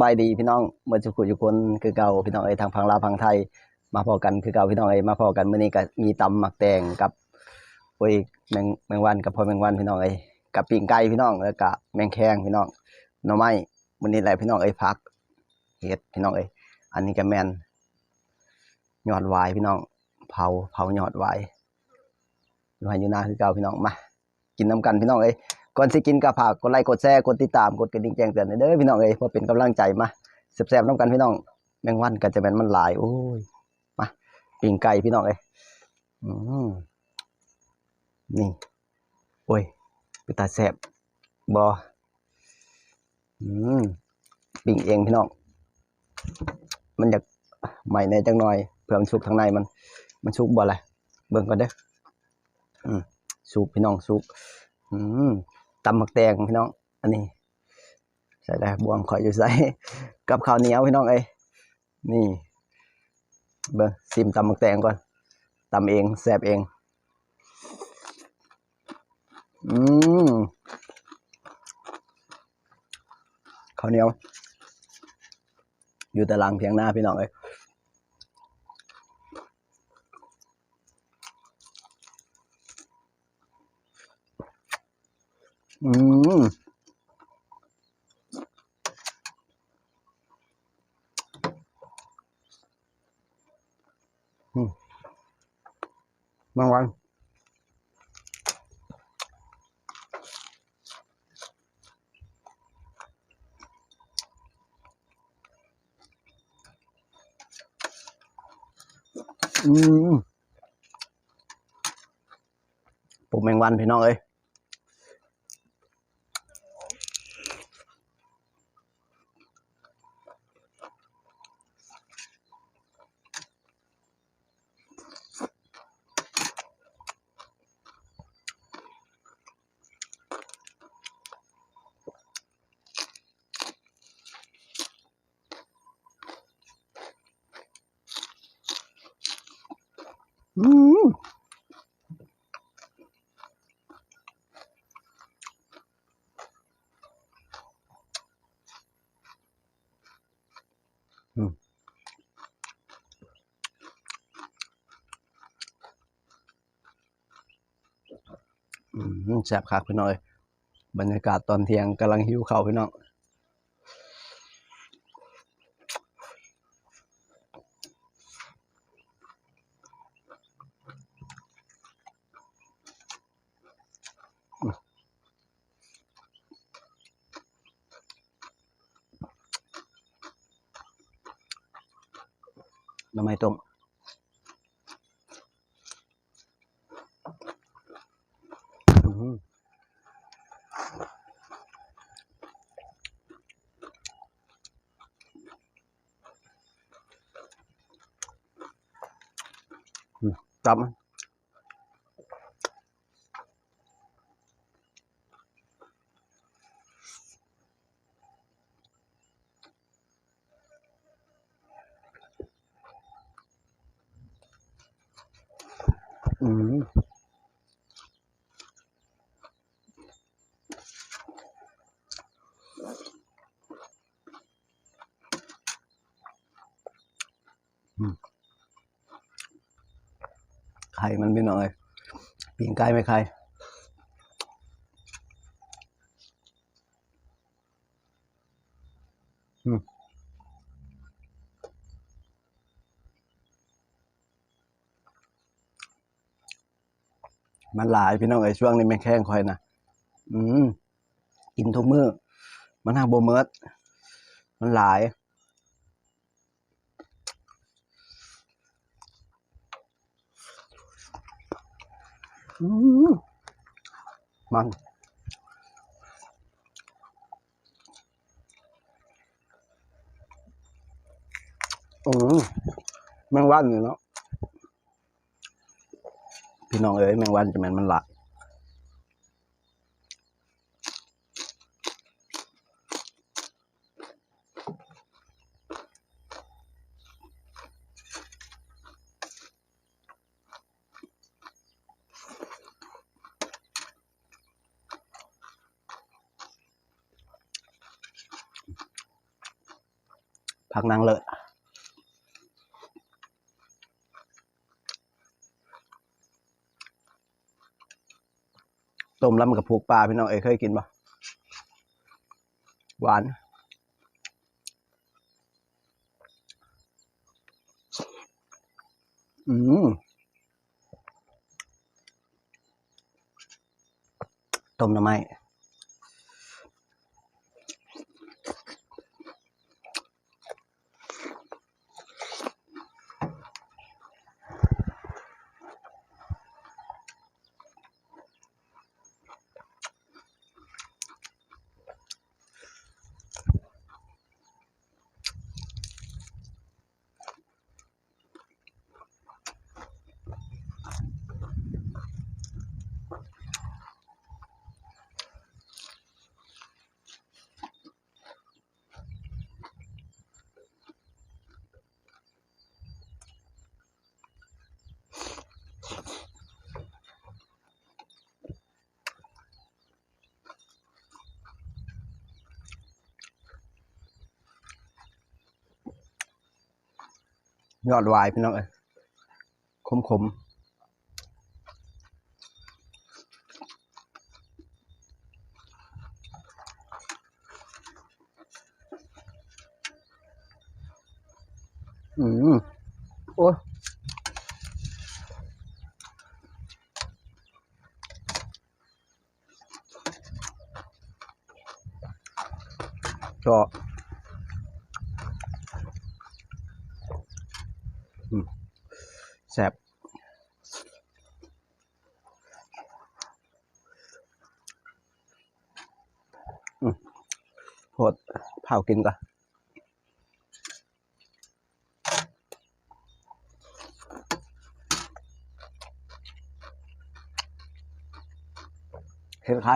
บายดีพี่น้องเมื่อสุขุอยู่คนคือเก่าพี่น้องเอ้ทางพังลาวพังไทย มาพอกันคือเก่าพี่น้องเอ้มาพอกันมื้อนี้ก็มีตำหมักแตงกับโอ้ยแมงแมงวันกับพอแมงวันพี่น้องเอ้กับปิ้งไก่พี่น้องแล้วก็แมงแคงพี่น้องหน่อไม้มื้อนี้แหละพี่น้องเอ้ยผักเฮ็ดพี่น้องเอ้อันนี้ก็แมนยอดวายพี่น้องเผาเผายอดวายอยู่ให้อยู่หน้าคือเก่าพี่น้องมากินน้ำกันพี่น้องเอ้ ก่อนสิกินก็ฝากกดไลค์กดแชร์กดติดตามกดกระดิ่งแจ้งเตือนให้เด้อพี่น้องเอ้ยเพื่อเป็นกำลังใจมาแซ่บๆน้ำกันพี่น้องแมงวันก็จะแม่นมันหลายโอ้ยมาปิ้งไก่พี่น้องเอ้ยอืมนี่โอ้ยเป็นตาแซ่บบออืมปิ้งเองพี่น้องมันอยากใหม่ในจังหน่อยเพื่อมันสุกทางในมัน มันสุกบ่อะไรเบิ่งก่อนเด้ออืมสุกพี่น้องสุกอืม ตำหมักแตงพี่น้อง อันนี้ ใส่ได้บวงข่อยอยู่ใส่กับข้าวเหนียวพี่น้องเอ้ยนี่เบิ่งซิมตำหมักแตงก่อนตำเองแซบเอง อืมข้าวเหนียว อยู่แต่หลังเพียงหน้าพี่น้องเอ้ย อืมบางวันอืมปลูกแมงวันพี่น้องเอ้ยอืมอืมอืม แซ่บคักพี่น้องเอ้ยบรรยากาศตอนเที่ยงกำลังหิวข้าวพี่น้องหน่อไมต้มอืม อืมจับมันอืมอืมไข่มันพี่น้องเอ้ยปีงไก่ไม่ไข่มันหลายพี่น้องเอ้ยช่วงนี้มันแข้งคอยนะอืมกินทุกมื้อมันหักโบเมิดมันหลาย มันอืมแมงวันนี่เนาะพี่น้องเอ้ยแมงวันจะแมนมันหลา ผักนางเลิศต้มลำกับผูกปลาพี่น้องเอ้เคยกินปะหวานอืมต้มหน้ำไม้ ยอดวายพี่น้องเอ้ยขมขมอืมโอ้ยก็อืมแซ่บอืม โหดเผากินก่อนเห็นใคร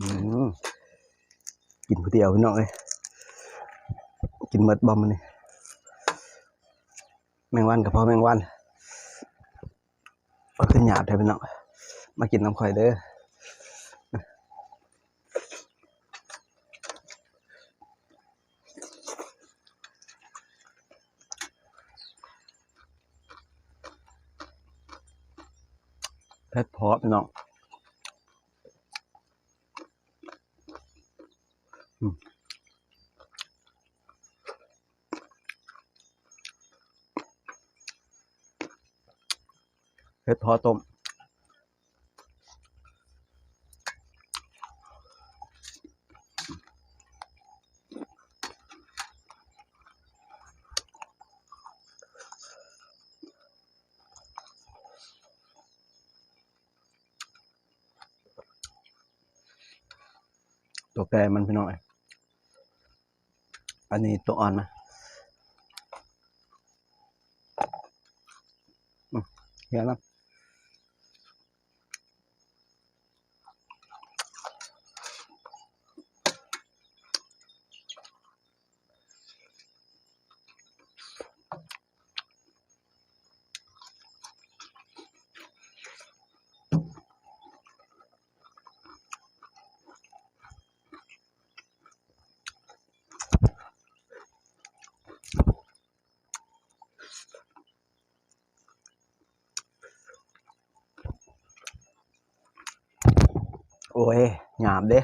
กินผู้เดียวพี่น้องเลยกินเมดบอมมันนี่แมงวันกับพ่อแมงวันก็ขึ้นหยาบแทนพี่น้องมากินน้ำข่อยเด้อเพชรพาะพี่น้อง เห็ดพ อต้มตัวแกมันพี่น้อย อันนี้ตัวอ่อนนะอืมเห็นแโอ้ยหยาบเด้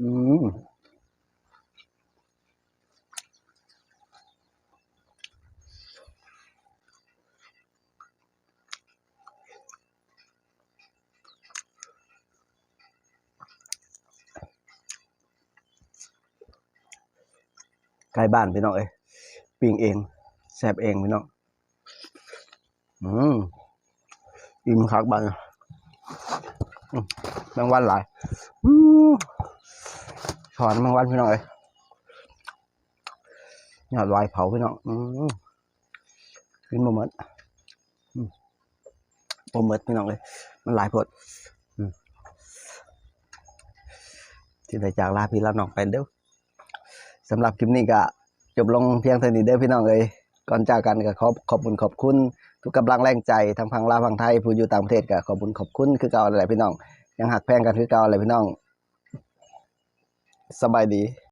อืม ใกล้บ้านพี่น้องเอ้ยปิ้งเองแซบเองพี่น้องอืมอิ่มคักบ้านแมงวันหลายอถอนแมงวันพี่น้องเอ้ยยอดวายเผาพี่น้องอืมกินบ่หมดอืมบ่หมดพี่น้องเลย มันหลายพดที่ได้จากลาพี่ลาน้องไปเด้อ สำหรับคลิปนี้ก็จบลงเพียงเท่านี้เด้อพี่น้องเอ้ยก่อนจากกันก็ขอบขอบคุณขอบคุณ ทุกกำลังแรงใจทั้งพังลาวพังไทยผู้อยู่ต่างประเทศก็ขอบคุณขอบคุณคือเก่าอะไรพี่น้อง ยังหักแพงกันคือเก่าอะไรพี่น้องสบายดี